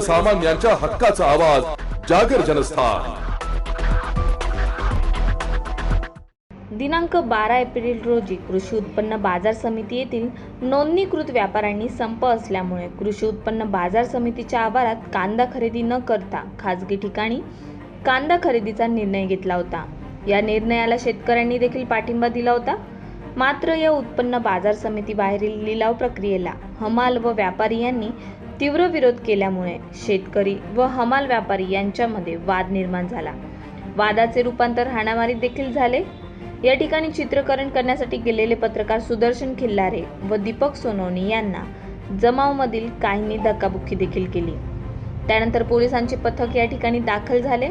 सर्वसामान्यांच्या हक्काचा आवाज जागर जनस्थान. दिनांक बारा एप्रिल रोजी कृषी उत्पन्न बाजार समिती येथील नोंदणीकृत व्यापाऱ्यांनी संप असल्यामुळे कृषी उत्पन्न बाजार समितीच्या आवारात कांदा खरेदी न करता खाजगी ठिकाणी कांदा खरेदीचा निर्णय घेतला होता. या निर्णयाला शेतकऱ्यांनी देखील पाठिंबा दिला होता. मात्र या उत्पन्न बाजार समितीबाहेरील लिलाव प्रक्रियेला हमाल व व्यापारी यांनी तीव्र विरोध केल्यामुळे शेतकरी व हमाल व्यापारी यांच्यामध्ये वाद निर्माण झाला. वादाचे रूपांतर हाणामारीत देखील झाले. या ठिकाणी चित्रकरण करण्यासाठी गेलेले पत्रकार सुदर्शन खिल्लारे व दीपक सोनवणी यांना जमावमधील काहींनी धक्काबुक्की देखील केली. त्यानंतर पोलिसांचे पथक या ठिकाणी दाखल झाले.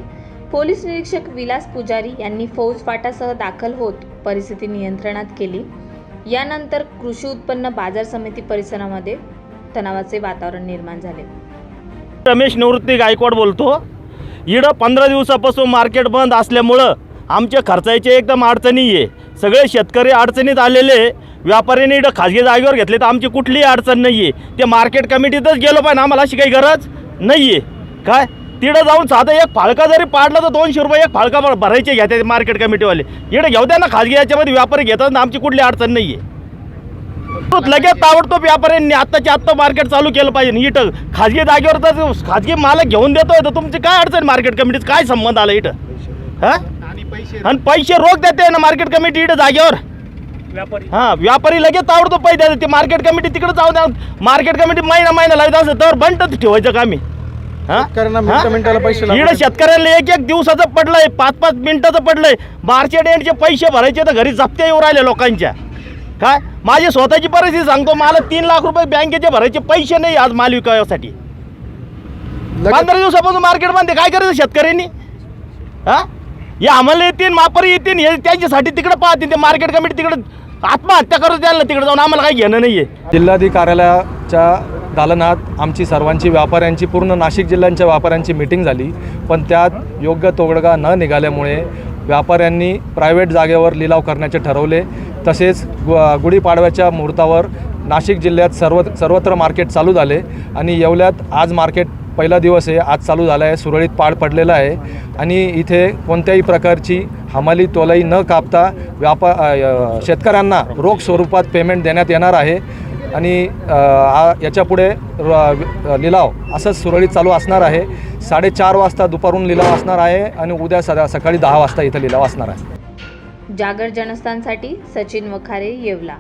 पोलीस निरीक्षक विलास पुजारी यांनी फौज फाटासह दाखल होत परिस्थिती नियंत्रणात केली. यानंतर कृषी उत्पन्न बाजार समिती परिसरामध्ये तणावाचे वातावरण निर्माण झाले. रमेश निवृत्ती गायकवाड बोलतो इडं पंधरा दिवसापासून मार्केट बंद असल्यामुळं आमच्या खर्चाचे एकदम अडचणी आहे. सगळे शेतकरी अडचणीत आलेले व्यापाऱ्यांनी इडं खाजगी जागेवर घेतले तर आमची कुठलीही अडचण नाही आहे ते मार्केट कमिटीतच गेलो पाहिजे आम्हाला अशी काही गरज नाही आहे काय? तिकडं जाऊन साधं एक फाळका जरी पाडला तर दोनशे रुपये एक फाळका भर- भरायचे घ्या ते मार्केट कमिटीवाले इकडे घेऊ द्या ना खाजगी याच्यामध्ये व्यापारी घेतात ना आमची कुठली अडचण नाही आहे लगेच ताबडतोब व्यापाऱ्यांनी आत्ताच्या आत्ता मार्केट चालू केलं पाहिजे. इथं खाजगी जागेवर तर खाजगी मालक घेऊन देतोय तर तुमची काय अडचण मार्केट कमिटीत काय संबंध आला इथं? हा? आणि पैसे रोख देते ना मार्केट कमिटी इथं जागेवर? हा व्यापारी लगेच ताबडतोब पैसे ते मार्केट कमिटी तिकडे जाऊ द्या. मार्केट कमिटी महिना महिना लागत असं तर बंटच ठेवायचं का मी हा? शेतकऱ्यांना? मिनिटं मिनिटाला पैसे लागतात. इकडं शेतकऱ्याला एक एक दिवसाचं पडलंय पाच पाच मिनिटाचं पडलंय. मार्केट एंडचे पैसे भरायचे तर घरी जप्त्या येऊ राहिले लोकांच्या. काय? माझी स्वतःची परिस्थिती सांगतो मला तीन लाख रुपये बँकेचे भरायचे पैसे नाही आज माल विकायसाठी लगेच- पंधरा दिवसापासून मार्केटमध्ये काय करायचं शेतकऱ्यांनी? हा? हे आम्हाला येतील मापारी येतील हे त्यांच्यासाठी तिकडे पाहतील ते मार्केट कमिटी तिकडे आत्महत्या करत द्यायला तिकडे जाऊन आम्हाला काही घेणं नाहीये. जिल्हाधिकारी कार्यालयाच्या दालनात आमची सर्वांची व्यापाऱ्यांची पूर्ण नाशिक जिल्ह्यांच्या व्यापाऱ्यांची मिटिंग झाली. पण त्यात योग्य तोडगा न निघाल्यामुळे व्यापाऱ्यांनी प्रायव्हेट जागेवर लिलाव करण्याचे ठरवले. तसेच गु गुढीपाडव्याच्या मुहूर्तावर नाशिक जिल्ह्यात सर्व सर्वत्र मार्केट चालू झाले. आणि येवल्यात आज मार्केट पहिला दिवस आहे. आज चालू झाला आहे. सुरळीत पाड पडलेला आहे. आणि इथे कोणत्याही प्रकारची हमाली तोलाई न कापता व्यापा शेतकऱ्यांना रोख स्वरूपात पेमेंट देण्यात येणार आहे. आणि याच्यापुढे लिलाव असंच सुरळीत चालू असणार आहे. साडेचार वाजता दुपारून लिलाव असणार आहे आणि उद्या सदा सकाळी दहा वाजता इथं लिलाव असणार आहे. जागर जनस्थानसाठी सचिन वखारे येवला.